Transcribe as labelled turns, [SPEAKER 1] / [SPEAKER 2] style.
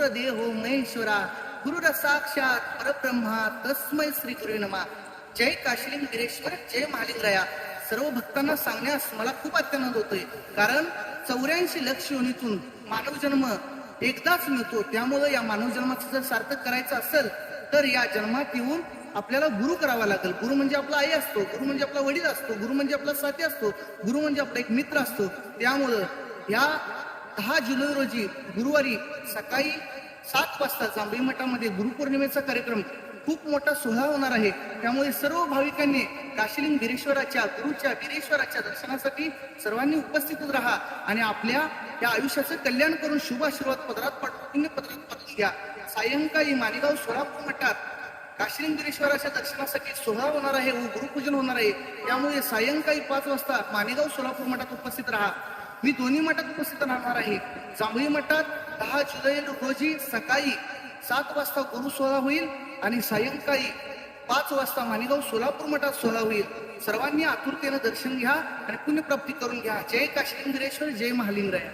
[SPEAKER 1] गुरुर्देहो महेश्वरा गुरुर साक्षात परब्रह्मा तस्मै श्री गुरु नमा. जय काशिलिंग गिरेश्वर जय महालिंगराया. सर्व भक्तांना सांगण्यास मला खूप अत्यानंद होतोय. कारण चौऱ्याऐंशी लक्ष योनीतून मानव जन्म एकदाच मिळतो. त्यामुळं या मानव जन्माचं जर सार्थक करायचं असेल तर या जन्मात येऊन आपल्याला गुरु करावा लागेल. गुरु म्हणजे आपला आई असतो गुरु म्हणजे आपला वडील असतो गुरु म्हणजे आपला साथी असतो गुरु म्हणजे आपला एक मित्र असतो. त्यामुळं या दहा जुलै रोजी गुरुवारी सकाळी सात वाजता जांभळी मठामध्ये गुरुपौर्णिमेचा कार्यक्रम खूप मोठा सोहळा होणार आहे. त्यामुळे सर्व भाविकांनी काशिलिंग बिरेश्वराच्या गुरुच्या बिरेश्वराच्या दर्शनासाठी सर्वांनी उपस्थित राहा आणि आपल्या या आयुष्याचं कल्याण करून शुभ आशीर्वाद पदरात पाठवून पदरात पाठवून घ्या सायंकाळी मालेगाव सोलापूर मठात काशिलिंगेश्वराच्या दर्शनासाठी सोहळा होणार आहे व गुरुपूजन होणार आहे. त्यामुळे सायंकाळी पाच वाजता मानेगाव सोलापूर मठात उपस्थित राहा. मी दोन्ही मठात उपस्थित राहणार आहे. जांभळी मठात दहा जुलै रोजी सकाळी सात वाजता गुरु सोहळा होईल आणि सायंकाळी पाच वाजता माणिगाव सोलापूर मठात सोहळा होईल. सर्वांनी आतुरतेनं दर्शन घ्या आणि पुण्यप्राप्ती करून घ्या. जय काशिलिंगेश्वर जय महालिंगराय.